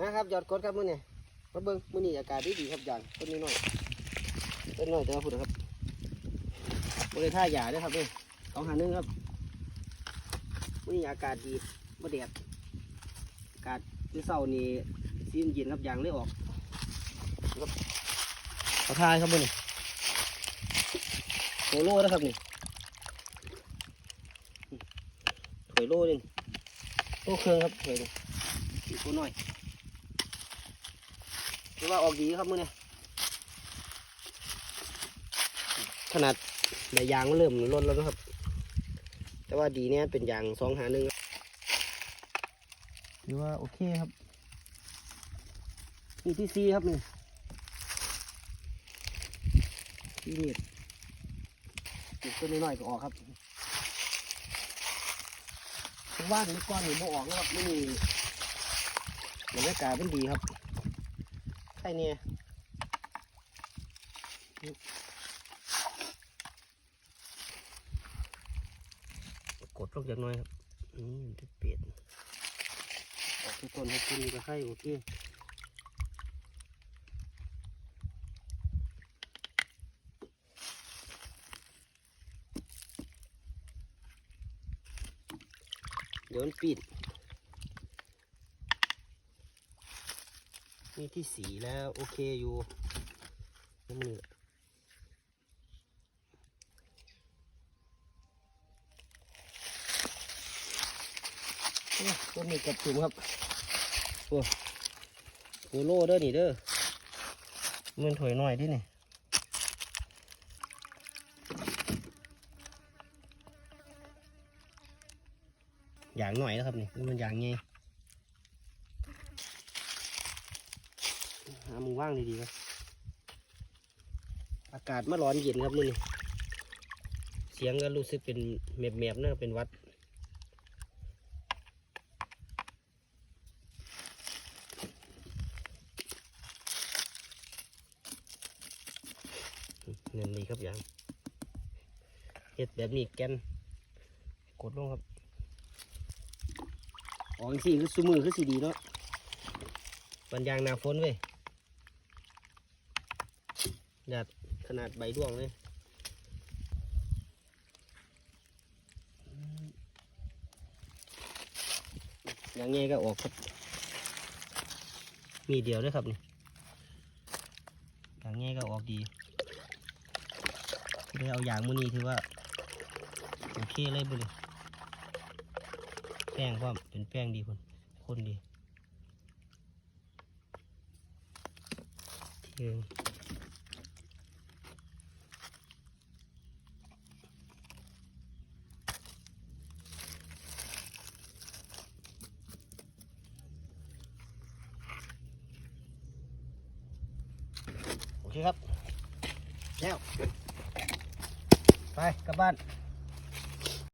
มาครับยอดกดครับมื้อนี้มาเบิ่งมื้อนี้อากาศดีดีครับอย่างต้นนี้หน่อยต้นน้อยแต่ว่าพุ่นะครับบ่ได้ท่าหยาด้อครับนี่สองหาหนึ่งครับมื้อนี้อากาศดีบ่แดดอากาศมื้อเช้านี่ซีนเย็นครับยางเลยออกครับขอทายครับมื้อนี้โคโลนะครับนี่ถวยโลนึงโลเครื่องครับถวยนี่อีกตัวน้อย ถือว่าออกดีครับมือเนี่ยขนาดใบยางมันเริ่มลดแล้วนะครับ แต่ว่าดีเนี่ยเป็นยางสองหาหนึ่งถือว่าโอเคครับมีที่ซีครับนี่ที่นี่เก็บต้นน้อยๆก็ออกครับทุกบ้านเมื่อก่อนเห็นบ่ออกนะครับไม่มีบรรยากาศมันดีครับ ใช่เนี่ยกดลงจากหน้อยครับอืมจะเปลี่ยนออกทุกต้นครับต้นนี้ก็ให้โอเคเดี๋ยวมันปิด นี่ที่สีแล้วโอเคอยู่น้ำมือโอ้ต้นนี้กับจุ่มครับโอ้โหโลเด้อนี่เด้อมันถอยหน่อยดินี่อย่างหน่อยนะครับนี่มันอย่างไง หา มึงว่างดีๆครับ อากาศมาร้อนเย็นครับมื้อนี่เสียงก็รู้สึกเป็นแมบๆนะเป็นหวัดเงินดีครับอย่างเฮ็ดแบบนี้แกนกดลงครับออกสิคือสมือคือสีดีเนาะบันยางหนาฝนเว้ย หยาดขนาดใบร่วงเลยอย่างเงี้ยก็ออกครับ มีเดียวด้วยครับนี่อย่างเงี้ยก็ออกดีได้เอาอย่างมือนี้ถือว่าโอเคเลยบุเลยแป้งก็เป็นแป้งดีคนคนดีเที่ย เคครับแล้วไปกลับบ้าน